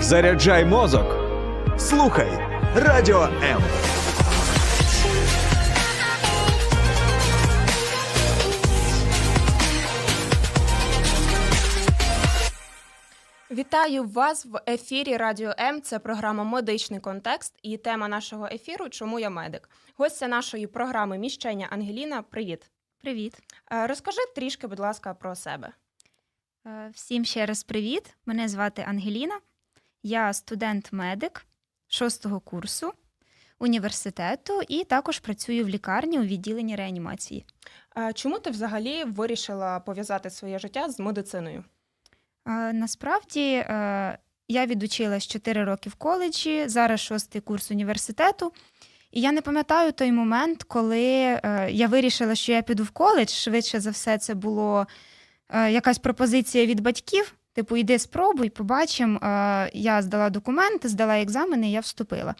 Заряджай мозок. Слухай Радіо М. Вітаю вас в ефірі Радіо М. Це програма Медичний контекст і тема нашого ефіру Чому я медик? Гостя нашої програми Міщення Ангеліна. Привіт. Привіт. Е, Розкажи трішки, будь ласка, про себе. Е, Всім ще раз привіт. Мене звати Ангеліна. Я студент-медик шостого курсу університету і також працюю в лікарні у відділенні реанімації. Чому ти взагалі вирішила пов'язати своє життя з медициною? Насправді е, я відучилась 4 роки в коледжі, зараз шостий курс університету. І я не пам'ятаю той момент, коли е, я вирішила, що я піду в коледж. Швидше за все, це було е, якась пропозиція від батьків. Типу, йди спробуй, побачимо. Е, Я здала документи, здала екзамени, і я вступила.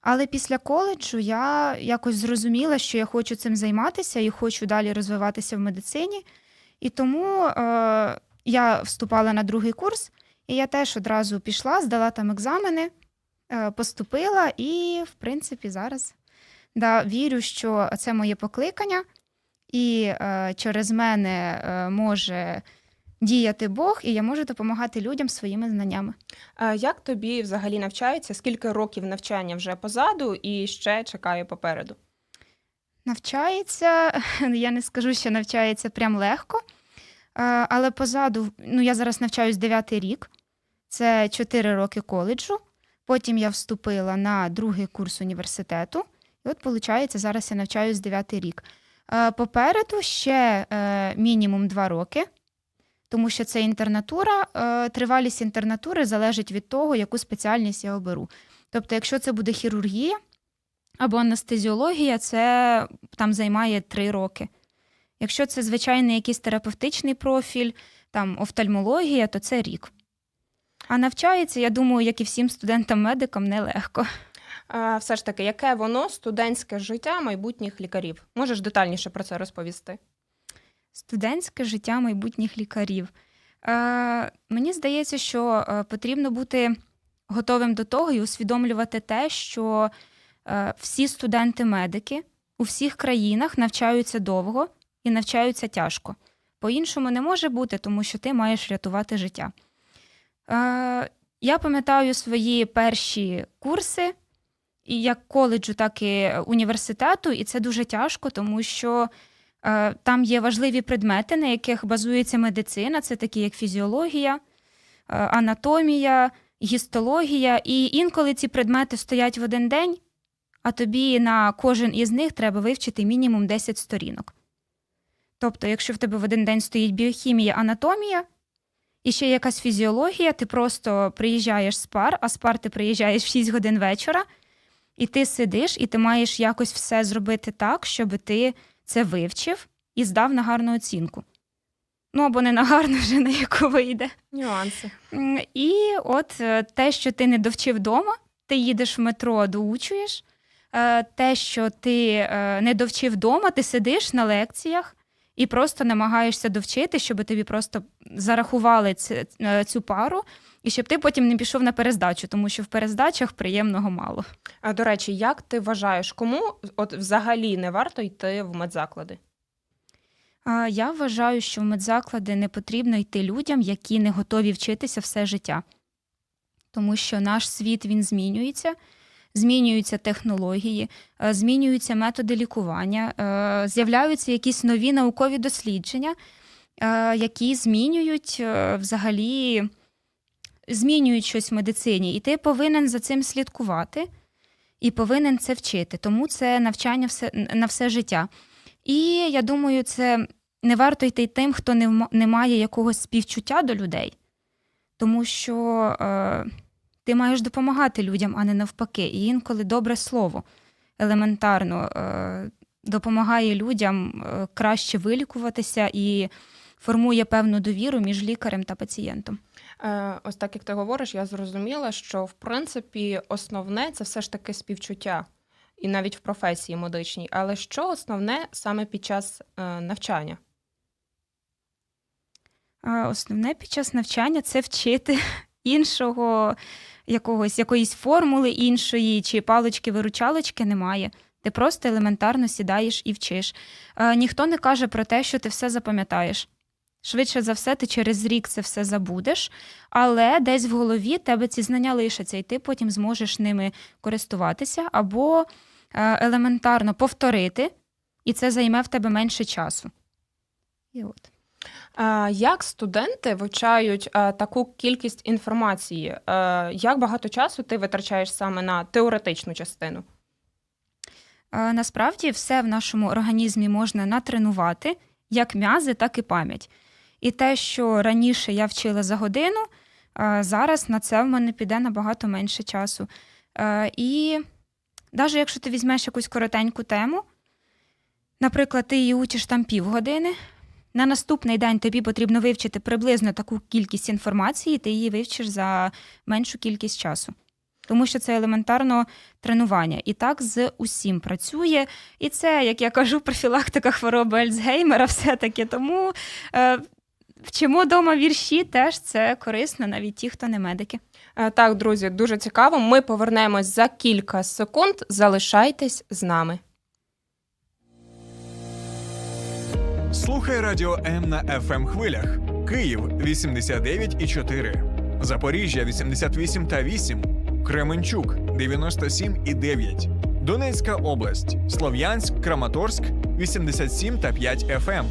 Але після коледжу я якось зрозуміла, що я хочу цим займатися і хочу далі розвиватися в медицині. І тому е, я вступала на другий курс, і я теж одразу пішла, здала там екзамени, е, поступила, і, в принципі, зараз да, вірю, що це моє покликання, і е, через мене е, може діяти Бог, і я можу допомагати людям своїми знаннями. Е, Як тобі взагалі навчається? Скільки років навчання вже позаду і ще чекає попереду? Навчається, я не скажу, що навчається прям легко. Але позаду, ну я зараз навчаюсь 9 рік, це 4 роки коледжу. Потім я вступила на другий курс університету. І от, виходить, зараз я навчаюсь 9 рік. Попереду ще е, мінімум 2 роки, тому що це інтернатура. Е, Тривалість інтернатури залежить від того, яку спеціальність я оберу. Тобто, якщо це буде хірургія, або анестезіологія це там займає три роки. Якщо це звичайний якийсь терапевтичний профіль, там офтальмологія, то це рік. А навчається, я думаю, як і всім студентам-медикам, нелегко. Все ж таки, яке воно студентське життя майбутніх лікарів? Можеш детальніше про це розповісти? Студентське життя майбутніх лікарів. Е, мені здається, що е, потрібно бути готовим до того і усвідомлювати те, що е, всі студенти-медики у всіх країнах навчаються довго і навчаються тяжко. По-іншому не може бути, тому що ти маєш рятувати життя. Е, я пам'ятаю свої перші курси, і як коледжу, так і університету, і це дуже тяжко, тому що там є важливі предмети, на яких базується медицина, це такі як фізіологія, е, анатомія, гістологія. І інколи ці предмети стоять в один день, а тобі на кожен із них треба вивчити мінімум 10 сторінок. Тобто, якщо в тебе в один день стоїть біохімія, анатомія, і ще якась фізіологія, ти просто приїжджаєш з пар, а з пар ти приїжджаєш в 6 годин вечора, і ти сидиш, і ти маєш якось все зробити так, щоб ти це вивчив і здав на гарну оцінку. Ну або не на гарну, вже на яку вийде. Нюанси. І от е, те, що ти не довчив вдома, ти їдеш в метро, доучуєш. Е, Те, що ти е, не довчив вдома, ти сидиш на лекціях і просто намагаєшся довчити, щоб тобі просто зарахували е, цю пару, і щоб ти потім не пішов на перездачу, тому що в перездачах приємного мало. А до речі, як ти вважаєш, кому от взагалі не варто йти в медзаклади? Я вважаю, що в медзаклади не потрібно йти людям, які не готові вчитися все життя. Тому що наш світ він змінюється, змінюються технології, е, змінюються методи лікування, е, з'являються якісь нові наукові дослідження, е, які змінюють взагалі змінюють щось в медицині. І ти повинен за цим слідкувати і повинен це вчити. Тому це навчання на все життя. І я думаю, це не варто йти тим, хто не, має якогось співчуття до людей, тому що ти маєш допомагати людям, а не навпаки. І інколи добре слово елементарно е, допомагає людям е, краще вилікуватися і формує певну довіру між лікарем та пацієнтом. Е, Ось так як ти говориш, я зрозуміла, що в принципі основне це все ж таки співчуття, і навіть в професії медичній. Але що основне саме під час навчання? Основне під час навчання це вчити іншого якогось, якоїсь формули іншої чи палочки-виручалочки немає. Ти просто елементарно сідаєш і вчиш. Е, ніхто не каже про те, що ти все запам'ятаєш. Швидше за все, ти через рік це все забудеш, але десь в голові тебе ці знання лишаться, і ти потім зможеш ними користуватися або е, елементарно повторити, і це займе в тебе менше часу. І от. Е, Як студенти вивчають е, таку кількість інформації? Е, Як багато часу ти витрачаєш саме на теоретичну частину? Насправді все в нашому організмі можна натренувати, як м'язи, так і пам'ять. І те, що раніше я вчила за годину, зараз на це в мене піде набагато менше часу. І навіть якщо ти візьмеш якусь коротеньку тему, наприклад, ти її учиш там півгодини, на наступний день тобі потрібно вивчити приблизно таку кількість інформації, ти її вивчиш за меншу кількість часу. Тому що це елементарно тренування. І так з усім працює. І це, як я кажу, профілактика хвороби Альцгеймера все-таки. Тому е, вчимо вдома вірші, теж це корисно, навіть ті, хто не медики. Е, Так, друзі, дуже цікаво. Ми повернемось за кілька секунд. Залишайтесь з нами. Слухай радіо М на fm хвилях. Київ 89,4, Запоріжжя 88 та 8, Кременчук 97 і 9, Донецька область, Слов'янськ, Краматорськ 87 та 5 FM,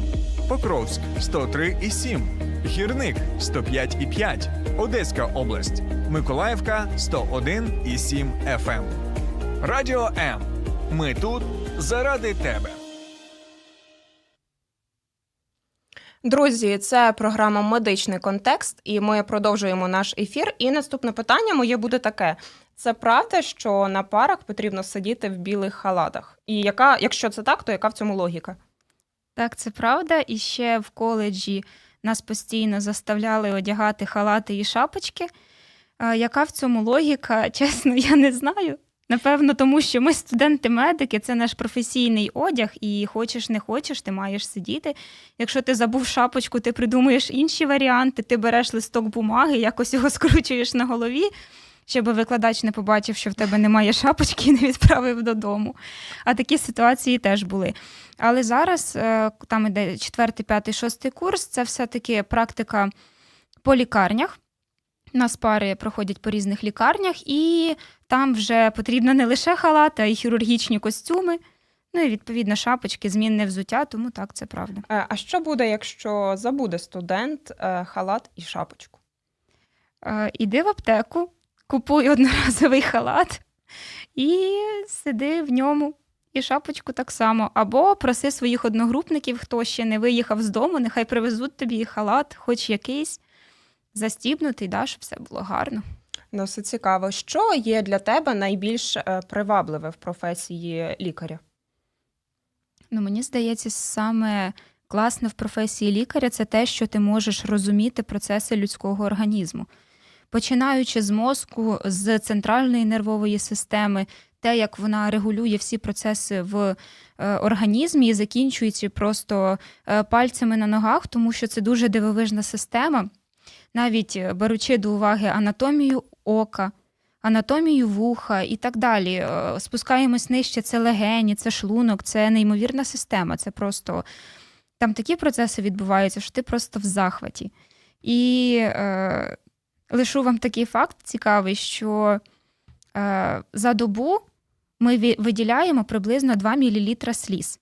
Покровськ 103 і 7, Гірник 105 і 5, Одеська область, Миколаївка 101 і 7 FM. Радіо М. Ми тут заради тебе. Друзі, це програма Медичний контекст, і ми продовжуємо наш ефір. І наступне питання моє буде таке: це правда, що на парах потрібно сидіти в білих халатах? І яка, якщо це так, то яка в цьому логіка? Так, це правда. І ще в коледжі нас постійно заставляли одягати халати і шапочки. Яка в цьому логіка? Чесно, я не знаю. Напевно, тому що ми студенти-медики, це наш професійний одяг, і хочеш не хочеш, ти маєш сидіти. Якщо ти забув шапочку, ти придумуєш інші варіанти, ти береш листок бумаги, якось його скручуєш на голові, щоб викладач не побачив, що в тебе немає шапочки і не відправив додому. А такі ситуації теж були. Але зараз е, там іде 4, 5, 6 курс, це все-таки практика по лікарнях. У нас пари проходять по різних лікарнях, і там вже потрібно не лише халати, а й хірургічні костюми. Ну і відповідно шапочки, змінне взуття, тому так, це правда. Е, А що буде, якщо забуде студент е, халат і шапочку? Е, Іди в аптеку, купуй одноразовий халат і сиди в ньому. І шапочку так само. Або проси своїх одногрупників, хто ще не виїхав з дому, нехай привезуть тобі халат, хоч якийсь, застібнутий, да, щоб все було гарно. Досить цікаво. Що є для тебе найбільш е, привабливе в професії лікаря? Ну, мені здається, саме класне в професії лікаря це те, що ти можеш розуміти процеси людського організму. Починаючи з мозку, з центральної нервової системи, те, як вона регулює всі процеси в е, організмі, і закінчуючи просто е, пальцями на ногах, тому що це дуже дивовижна система, навіть е, беручи до уваги анатомію ока, анатомію вуха і так далі. Е, Спускаємось нижче, це легені, це шлунок, це неймовірна система. Це просто там такі процеси відбуваються, що ти просто в захваті. І е, лишу вам такий факт цікавий, що е, за добу ми виділяємо приблизно 2 мл сліз,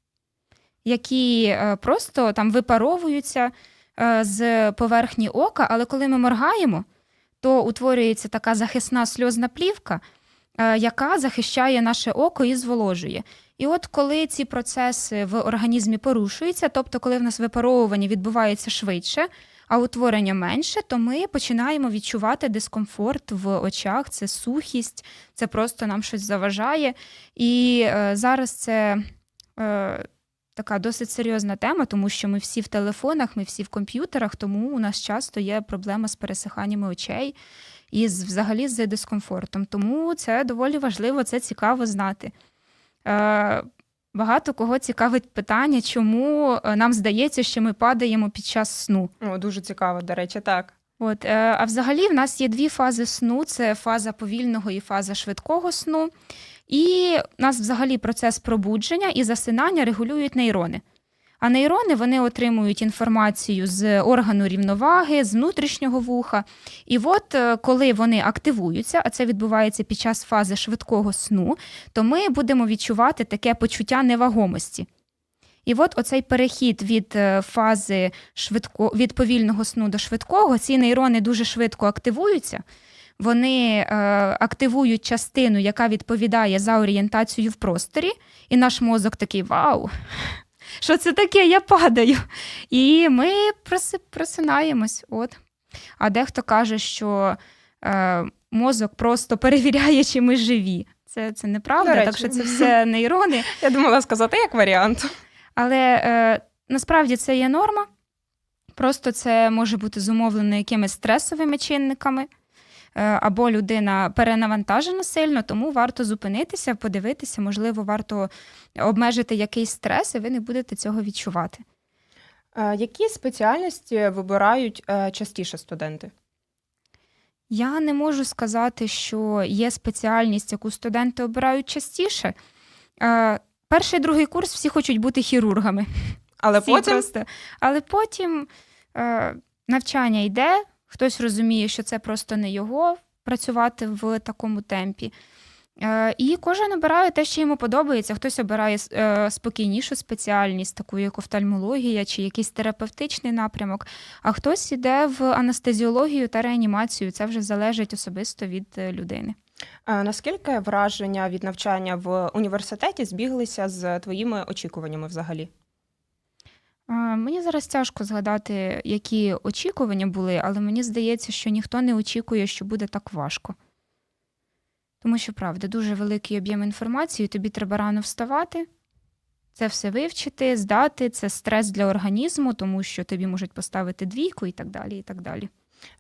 які е, просто там випаровуються з поверхні ока, але коли ми моргаємо, то утворюється така захисна сльозна плівка, е, яка захищає наше око і зволожує. І от коли ці процеси в організмі порушуються, тобто коли в нас випаровування відбувається швидше, а утворення менше, то ми починаємо відчувати дискомфорт в очах, це сухість, це просто нам щось заважає. І е, зараз це е, така досить серйозна тема, тому що ми всі в телефонах, ми всі в комп'ютерах, тому у нас часто є проблема з пересиханнями очей і з, взагалі з дискомфортом. Тому це доволі важливо, це цікаво знати. Е, Багато кого цікавить питання, чому е, нам здається, що ми падаємо під час сну. О, дуже цікаво, до речі, так. От, е, а взагалі в нас є дві фази сну: це фаза повільного і фаза швидкого сну. І в нас взагалі процес пробудження і засинання регулюють нейрони. А нейрони вони отримують інформацію з органу рівноваги, з внутрішнього вуха. І от е, коли вони активуються, а це відбувається під час фази швидкого сну, то ми будемо відчувати таке почуття невагомості. І от оцей перехід від е, фази швидко, від повільного сну до швидкого, ці нейрони дуже швидко активуються. Вони е, активують частину, яка відповідає за орієнтацію в просторі, і наш мозок такий вау! Що це таке? Я падаю. І ми просинаємось. От. А дехто каже, що е, мозок просто перевіряє, чи ми живі. Це, це неправда, так що це все нейрони. Я думала сказати як варіант. Але е, насправді це є норма. Просто це може бути зумовлено якимись стресовими чинниками, або людина перенавантажена сильно, тому варто зупинитися, подивитися, можливо, варто обмежити якийсь стрес, і ви не будете цього відчувати. Е, Які спеціальності вибирають е, частіше студенти? Я не можу сказати, що є спеціальність, яку студенти обирають частіше. Е, Перший другий курс всі хочуть бути хірургами. Але Всі потім просто. Але потім е, навчання йде, хтось розуміє, що це просто не його працювати в такому темпі. Е, і кожен обирає те, що йому подобається. Хтось обирає е, спокійнішу спеціальність, таку як офтальмологія чи якийсь терапевтичний напрямок, а хтось іде в анестезіологію та реанімацію. Це вже залежить особисто від е, людини. наскільки враження від навчання в університеті збіглися з твоїми очікуваннями взагалі? Мені зараз тяжко згадати, які очікування були, але мені здається, що ніхто не очікує, що буде так важко. Тому що, правда, дуже великий об'єм інформації, тобі треба рано вставати, це все вивчити, здати, це стрес для організму, тому що тобі можуть поставити двійку і так далі. і так далі.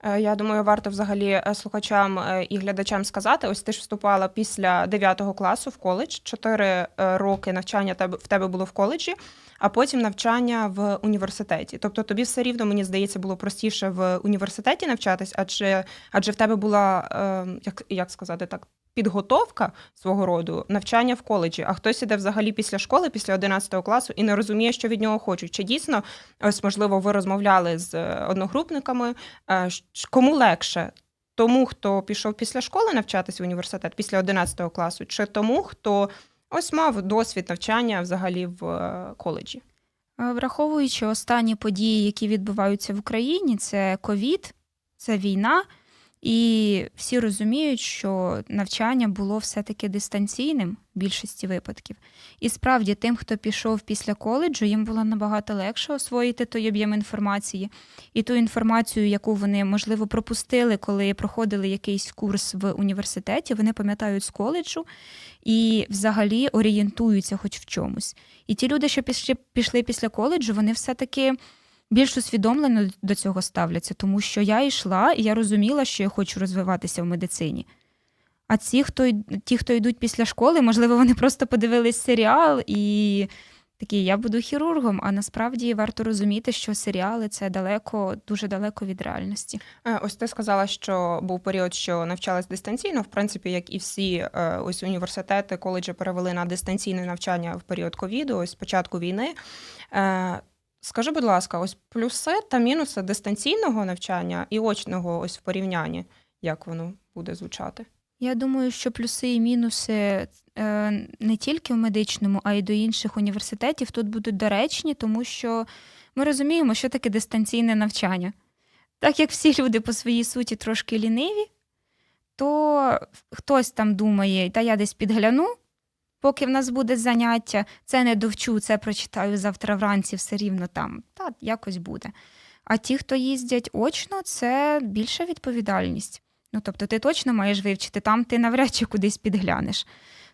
Е, Я думаю, варто взагалі е, слухачам е, і глядачам сказати: ось ти ж вступала після 9 класу в коледж, 4 роки навчання в тебе було в коледжі, а потім навчання в університеті. Тобто тобі все рівно, мені здається, було простіше в університеті навчатись, адже адже в тебе була е, як, як сказати так. Підготовка свого роду навчання в коледжі, а хтось іде взагалі після школи, після 11 класу і не розуміє, що від нього хочуть. Чи дійсно, ось можливо, ви розмовляли з е, одногрупниками, Е, Кому легше? Тому, хто пішов після школи навчатись в університет після 11 класу, чи тому, хто ось мав досвід навчання взагалі в е, коледжі? Враховуючи останні події, які відбуваються в Україні, це ковід, це війна, і всі розуміють, що навчання було все-таки дистанційним в більшості випадків. І справді, тим, хто пішов після коледжу, їм було набагато легше освоїти той об'єм інформації і ту інформацію, яку вони, можливо, пропустили, коли проходили якийсь курс в університеті, вони пам'ятають з коледжу і взагалі орієнтуються хоч в чомусь. І ті люди, що пішли, пішли після коледжу, вони все-таки більш усвідомлено до цього ставляться, тому що я йшла і я розуміла, що я хочу розвиватися в медицині. А ці, хто ті, хто йдуть після школи, можливо, вони просто подивились серіал і такі, я буду хірургом. А насправді варто розуміти, що серіали це далеко, дуже далеко від реальності. Е, Ось ти сказала, що був період, що навчалась дистанційно. В принципі, як і всі е, ось університети, коледжі перевели на дистанційне навчання в період ковіду, ось початку війни. Скажи, будь ласка, ось плюси та мінуси дистанційного навчання і очного ось в порівнянні, як воно буде звучати? Я думаю, що плюси і мінуси е, не тільки в медичному, а й до інших університетів тут будуть доречні, тому що ми розуміємо, що таке дистанційне навчання. Так як всі люди по своїй суті трошки ліниві, то хтось там думає, та я десь підгляну, поки в нас буде заняття, це не довчу, це прочитаю завтра вранці, все рівно там, та якось буде. А ті, хто їздять очно, це більша відповідальність. Ну, тобто, ти точно маєш вивчити, там ти навряд чи кудись підглянеш.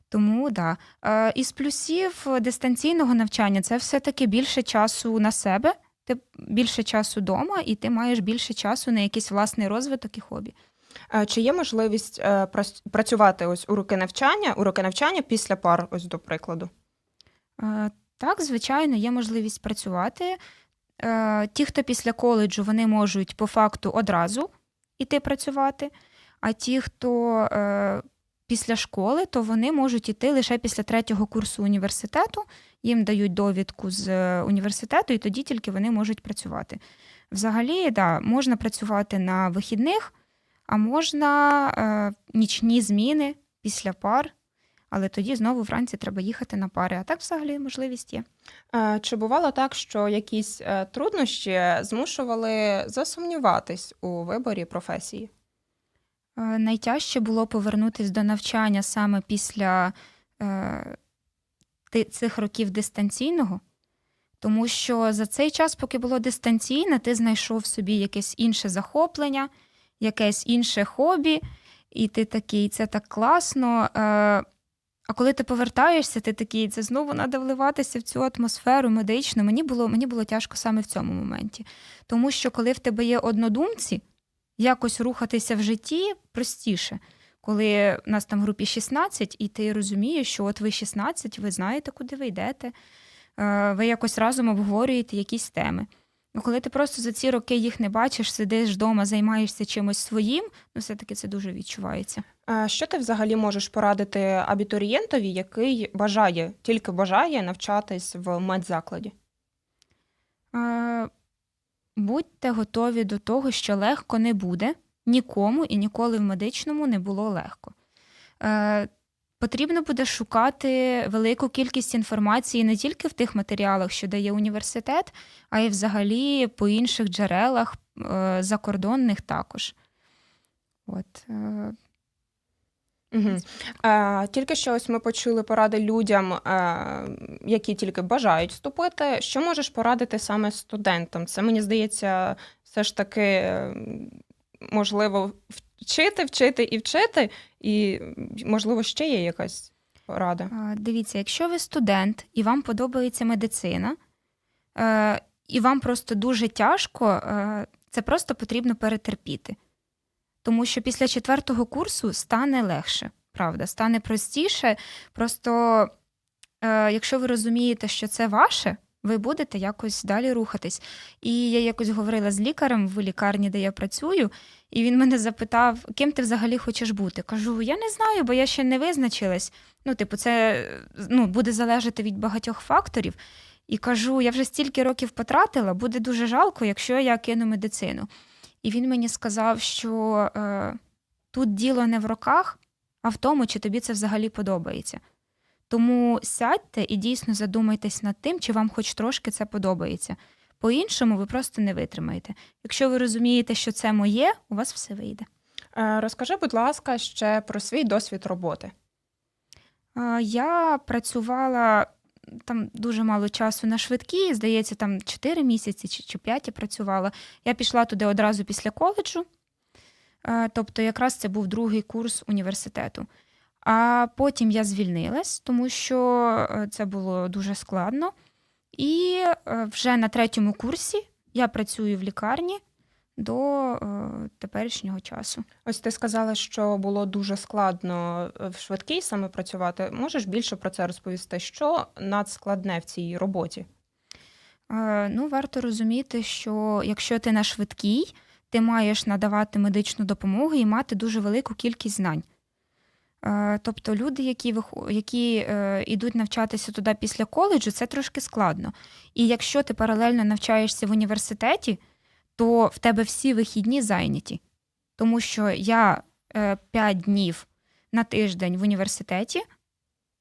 Тому да. Е, із плюсів дистанційного навчання це все-таки більше часу на себе, ти більше часу вдома, і ти маєш більше часу на якийсь власний розвиток і хобі. Е, Чи є можливість е, працювати ось у роки навчання, уроки навчання після пар, ось до прикладу? Е, Так, звичайно, є можливість працювати. Ті, хто після коледжу, вони можуть по факту одразу іти працювати. А ті, хто після школи, то вони можуть іти лише після третього курсу університету. Їм дають довідку з університету, і тоді тільки вони можуть працювати. Взагалі, да, можна працювати на вихідних, а можна е, нічні зміни після пар, але тоді знову вранці треба їхати на пари. А так взагалі можливість є. Е, Чи бувало так, що якісь е, труднощі змушували засумніватись у виборі професії? Е, Найтяжче було повернутися до навчання саме після е, цих років дистанційного, тому що за цей час, поки було дистанційне, ти знайшов собі якесь інше захоплення, якесь інше хобі, і ти такий, це так класно. Е, а коли ти повертаєшся, ти такий, це знову треба вливатися в цю атмосферу медичну. Мені було, мені було тяжко саме в цьому моменті. Тому що коли в тебе є однодумці, якось рухатися в житті простіше. Коли в нас там в групі 16, і ти розумієш, що от ви 16, ви знаєте, куди ви йдете, е, ви якось разом обговорюєте якісь теми. Ну, коли ти просто за ці роки їх не бачиш, сидиш вдома, займаєшся чимось своїм, ну все-таки це дуже відчувається. Е, Що ти взагалі можеш порадити абітурієнтові, який бажає, тільки бажає навчатись в медзакладі? Е, Будьте готові до того, що легко не буде нікому і ніколи в медичному не було легко. Потрібно буде шукати велику кількість інформації не тільки в тих матеріалах, що дає університет, а й взагалі по інших джерелах е, закордонних також. От, Угу. Е, тільки що ось ми почули поради людям, е, які тільки бажають вступити. Що можеш порадити саме студентам? Це мені здається, все ж таки можливо вчити, вчити і вчити, і можливо ще є якась порада. Дивіться, якщо ви студент і вам подобається медицина, е, і вам просто дуже тяжко, е, це просто потрібно перетерпіти. Тому що після четвертого курсу стане легше, правда, стане простіше. Просто, е, якщо ви розумієте, що це ваше, ви будете якось далі рухатись. І я якось говорила з лікарем в лікарні, де я працюю, і він мене запитав, ким ти взагалі хочеш бути. Кажу, я не знаю, бо я ще не визначилась. Ну, типу, це ну, буде залежати від багатьох факторів. І кажу, я вже стільки років потратила, буде дуже жалко, якщо я кину медицину. І він мені сказав, що е, тут діло не в роках, а в тому, чи тобі це взагалі подобається. Тому сядьте і дійсно задумайтесь над тим, чи вам хоч трошки це подобається. По-іншому ви просто не витримаєте. Якщо ви розумієте, що це моє, у вас все вийде. Е, Розкажи, будь ласка, ще про свій досвід роботи. Я працювала там дуже мало часу на швидкій, здається, там 4 місяці чи, чи 5 я працювала. Я пішла туди одразу після коледжу, Е, тобто якраз це був другий курс університету. А потім я звільнилась, тому що е, це було дуже складно. І е, вже на третьому курсі я працюю в лікарні до е, теперішнього часу. Ось ти сказала, що було дуже складно в швидкій саме працювати. Можеш більше про це розповісти? Що надскладне в цій роботі? Ну, варто розуміти, що якщо ти на швидкій, ти маєш надавати медичну допомогу і мати дуже велику кількість знань. Е, Тобто люди, які які е, йдуть навчатися туди після коледжу, це трошки складно. І якщо ти паралельно навчаєшся в університеті, то в тебе всі вихідні зайняті. Тому що я 5 днів на тиждень в університеті,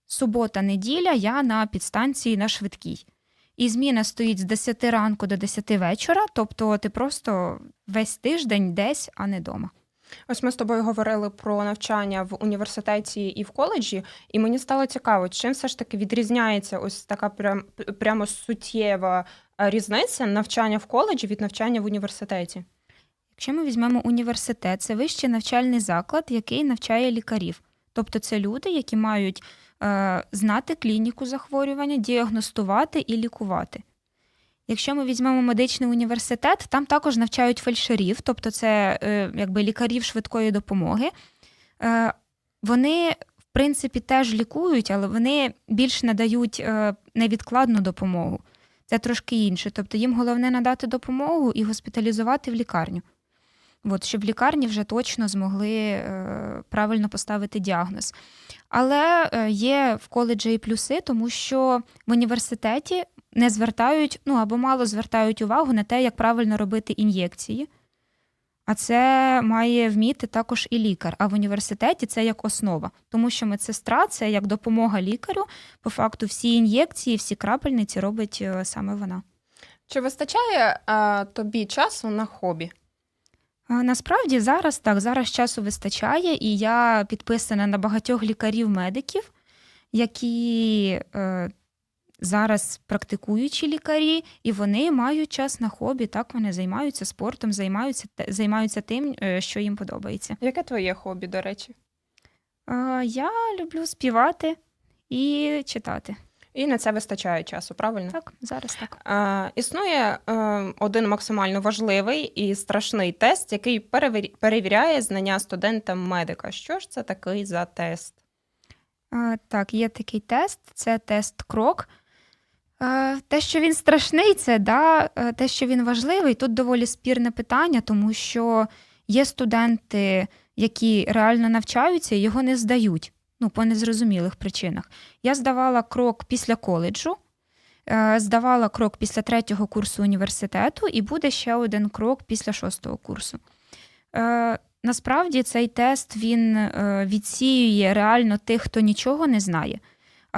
субота, неділя я на підстанції на швидкій. І зміна стоїть з 10 ранку до 10 вечора, тобто ти просто весь тиждень десь, а не вдома. Ось ми з тобою говорили про навчання в університеті і в коледжі, і мені стало цікаво, чим все ж таки відрізняється ось така прям прямо суттєва е, різниця навчання в коледжі від навчання в університеті. Якщо ми візьмемо університет, це вищий навчальний заклад, який навчає лікарів. Тобто це люди, які мають е, знати клініку захворювання, діагностувати і лікувати. Якщо ми візьмемо медичний університет, там також навчають фельдшерів, тобто це е, якби лікарів швидкої допомоги. Е, вони, в принципі, теж лікують, але вони більш надають е, невідкладну допомогу. Це трошки інше. Тобто їм головне надати допомогу і госпіталізувати в лікарню. От, щоб лікарні вже точно змогли е, правильно поставити діагноз. Але є в коледжі і плюси, тому що в університеті не звертають, ну або мало звертають увагу на те, як правильно робити ін'єкції. А це має вміти також і лікар. А в університеті це як основа, тому що медсестра це як допомога лікарю. По факту, всі ін'єкції, всі крапельниці робить е, саме вона. Чи вистачає е, тобі часу на хобі? А, Насправді зараз так, зараз часу вистачає, і я підписана на багатьох лікарів-медиків, які е, зараз практикуючі лікарі, і вони мають час на хобі. Так, вони займаються спортом, займаються, займаються тим, е, що їм подобається. Яке твоє хобі, до речі? Е, я люблю співати і читати. І на це вистачає часу, правильно? Так, зараз так. Е, існує е, один максимально важливий і страшний тест, який перевір- перевіряє знання студента-медика. Що ж це такий за тест? Е, Так, є такий тест, це тест крок. Е, Те, що він страшний, це да, е, те, що він важливий, тут доволі спірне питання, тому що є студенти, які реально навчаються і його не здають, ну, по незрозумілих причинах. Я здавала крок після коледжу, е, здавала крок після третього курсу університету, і буде ще один крок після шостого курсу. Насправді цей тест він відсіює реально тих, хто нічого не знає.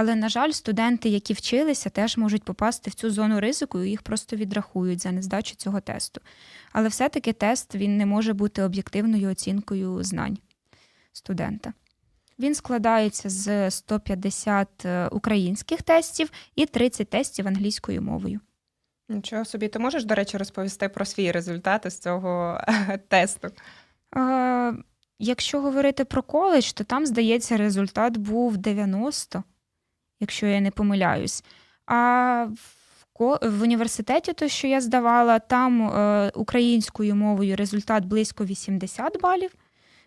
Але, на жаль, студенти, які вчилися, теж можуть попасти в цю зону ризику, і їх просто відрахують за нездачу цього тесту. Але все-таки тест він не може бути об'єктивною оцінкою знань студента. Він складається з 150 е, українських тестів і 30 тестів англійською мовою. Нічого собі, ти можеш, до речі, розповісти про свій результат з цього тесту? Е, якщо говорити про коледж, то там, здається, результат був 90, якщо я не помиляюсь. А в, ко- в університеті, то, що я здавала, там е, українською мовою результат близько 80 балів,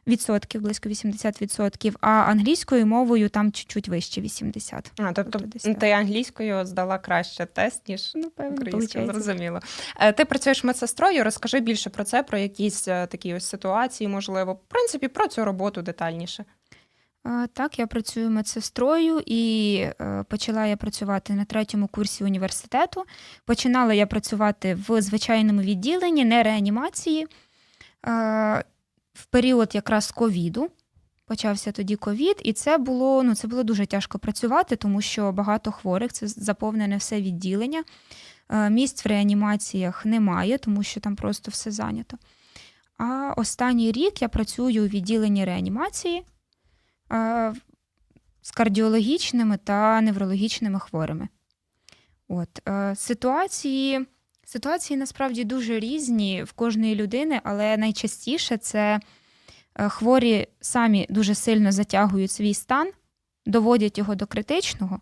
відсотків, близько 80 відсотків, а англійською мовою там чуть-чуть вище 80. А, тобто ти англійською здала краще тест, ніж Ну, певно, українською, зрозуміло. Е, Ти працюєш медсестрою, розкажи більше про це, про якісь е, такі ось ситуації, можливо. В принципі, про цю роботу детальніше. Так, я працюю медсестрою і е, почала я працювати на третьому курсі університету. Починала я працювати в звичайному відділенні, не реанімації. В період якраз ковіду. Почався тоді ковід, і це було, ну, це було дуже тяжко працювати, тому що багато хворих, це заповнене все відділення. Місць в реанімаціях немає, тому що там просто все зайнято. А останній рік я працюю у відділенні реанімації з кардіологічними та неврологічними хворими. От, е, ситуації, ситуації насправді дуже різні в кожної людини, але найчастіше це е, хворі самі дуже сильно затягують свій стан, доводять його до критичного,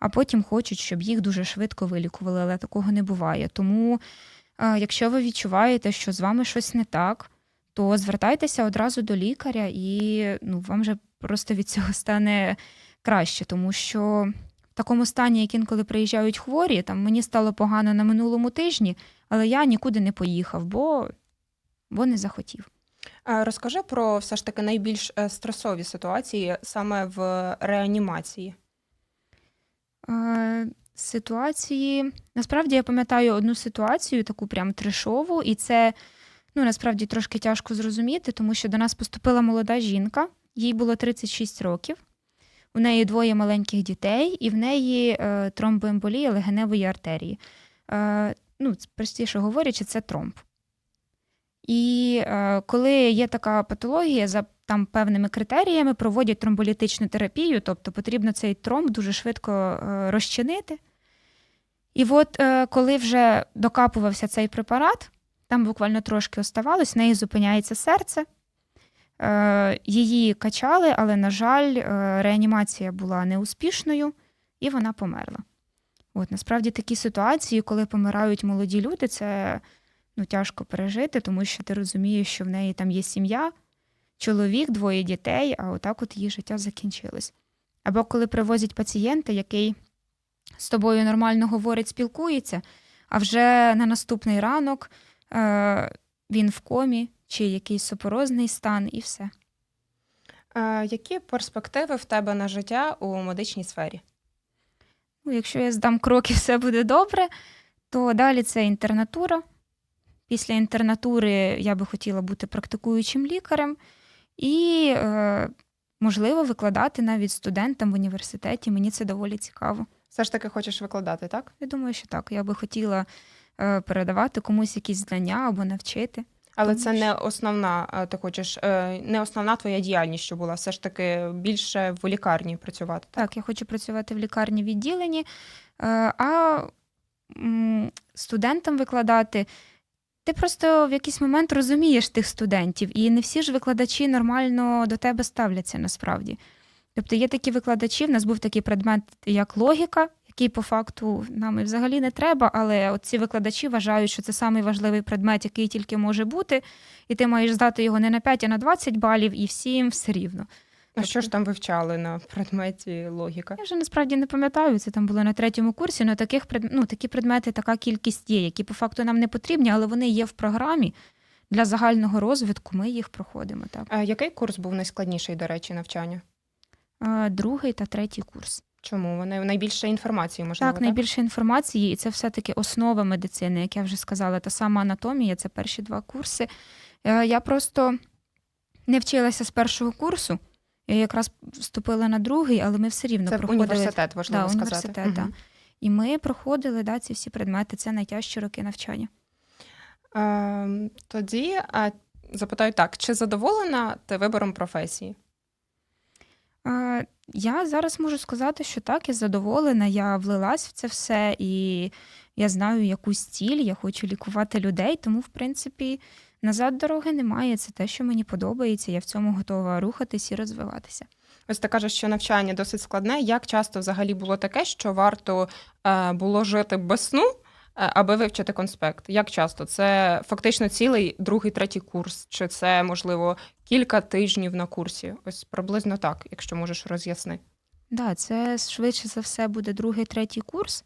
а потім хочуть, щоб їх дуже швидко вилікували, але такого не буває. Тому, е, якщо ви відчуваєте, що з вами щось не так, то звертайтеся одразу до лікаря, і ну, вам же просто від цього стане краще, тому що в такому стані, як інколи приїжджають хворі, там мені стало погано на минулому тижні, але я нікуди не поїхав, бо, бо не захотів. Розкажи про все ж таки найбільш е, стресові ситуації саме в реанімації. Е, Ситуації. Насправді я пам'ятаю одну ситуацію, таку прям трешову, і це ну, насправді трошки тяжко зрозуміти, тому що до нас поступила молода жінка, їй було 36 років. У неї двоє маленьких дітей, і в неї е, тромбоемболія легеневої артерії. Е, ну, простіше говорячи, це тромб. І е, коли є така патологія, за там певними критеріями проводять тромболітичну терапію, тобто потрібно цей тромб дуже швидко е, розчинити. І от е, коли вже докапувався цей препарат, там буквально трошки оставалось, в неї зупиняється серце. Е, її качали, але, на жаль, е, реанімація була неуспішною, і вона померла. От насправді такі ситуації, коли помирають молоді люди, це ну, тяжко пережити, тому що ти розумієш, що в неї там є сім'я, чоловік, двоє дітей, а отак от її життя закінчилось. Або коли привозять пацієнта, який з тобою нормально говорить, спілкується, а вже на наступний ранок він в комі, чи якийсь супорозний стан, і все. Е, які перспективи в тебе на життя у медичній сфері? Ну, якщо я здам крок і все буде добре, то далі це інтернатура. Після інтернатури я би хотіла бути практикуючим лікарем і, е, можливо, викладати навіть студентам в університеті. Мені це доволі цікаво. Все ж таки хочеш викладати, так? Я думаю, що так. Я би хотіла е, передавати комусь якісь знання або навчити. Але Тому це що- не основна, е, ти хочеш, е, не основна твоя діяльність, що була, все ж таки більше в лікарні працювати. Так, я хочу працювати в лікарні відділенні, е, а студентам викладати. Ти просто в якийсь момент розумієш тих студентів, і не всі ж викладачі нормально до тебе ставляться насправді. Тобто є такі викладачі, в нас був такий предмет, як логіка, який по факту нам і взагалі не треба, але от ці викладачі вважають, що це самий важливий предмет, який тільки може бути, і ти маєш здати його не на 5, а на 20 балів, і всім все рівно. А що ж там вивчали на предметі логіка? Я вже насправді не пам'ятаю, це там було на третьому курсі. але таких ну, такі предмети, така кількість є, які по факту нам не потрібні, але вони є в програмі для загального розвитку. Ми їх проходимо. Так, А який курс був найскладніший, до речі, навчання? другий та третій курс. Чому? Вони найбільше інформації, можливо, так, найбільше інформації, і це все-таки основа медицини, як я вже сказала, та сама анатомія, це перші два курси. Е, Я просто не вчилася з першого курсу. Я якраз вступила на другий, але ми все рівно Це проходили. університет, важливо да, сказати. університет, да. І ми проходили да, ці всі предмети. Це найтяжчі роки навчання. Ем, тоді запитаю так: чи задоволена ти вибором професії? Е, Я зараз можу сказати, що так, я задоволена, я влилась в це все, і я знаю якусь ціль, я хочу лікувати людей, тому, в принципі, назад дороги немає. Це те, що мені подобається. Я в цьому готова рухатись і розвиватися. Ось ти кажеш, що навчання досить складне. Як часто взагалі було таке, що варто е, було жити без сну, аби вивчити конспект? Як часто? Це фактично цілий другий, третій курс, чи це можливо кілька тижнів на курсі? Ось приблизно так, якщо можеш роз'ясни. Да, це швидше за все буде другий, третій курс.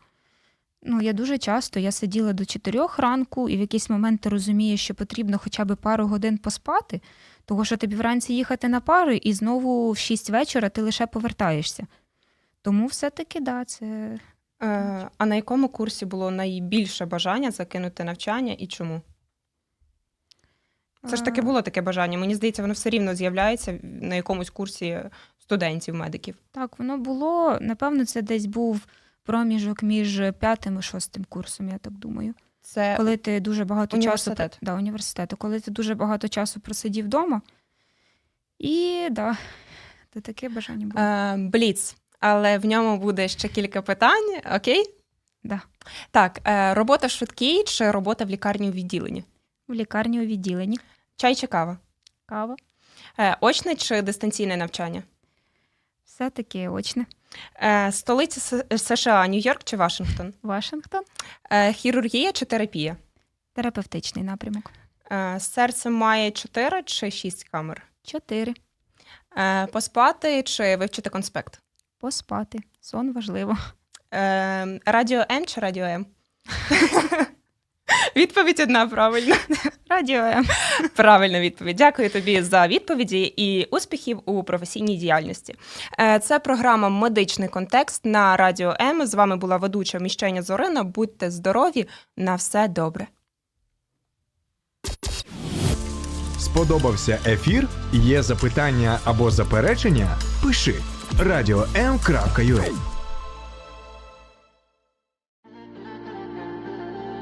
Ну, я дуже часто я сиділа до чотирьох ранку, і в якийсь момент ти розумієш, що потрібно хоча б пару годин поспати, того що тобі вранці їхати на пари, і знову в шість вечора ти лише повертаєшся. Тому все-таки да, це Е, а на якому курсі було найбільше бажання закинути навчання і чому? Це ж таки е, було таке бажання. Мені здається, воно все рівно з'являється на якомусь курсі студентів, медиків. Так, воно було. Напевно, це десь був проміжок між п'ятим і шостим курсом, я так думаю. Це Коли ти дуже багато часу університет. да, університету, коли ти дуже багато часу просидів вдома. І да, це таке бажання було. Е, Бліц, але в ньому буде ще кілька питань. Окей? Да. Так, е, робота в швидкій чи робота в лікарні у відділенні? В лікарні у відділенні. Чай чи кава? Кава. Е, очне чи дистанційне навчання? Все таки очне. Е, столиця США, Нью-Йорк чи Вашингтон? Вашингтон. Хірургія чи терапія? Терапевтичний напрямок. Серце має 4 чи 6 камер? Чотири. Е, поспати чи вивчити конспект? Поспати. Сон важливо. Е, радіо М чи радіо М? Відповідь одна правильна. Радіо М. Правильна відповідь. Дякую тобі за відповіді і успіхів у професійній діяльності. Е, Це програма Медичний контекст на радіо М. З вами була ведуча Міщення Зорина. Будьте здорові, на все добре. Сподобався ефір? Є запитання або заперечення? Пиши радіом.ua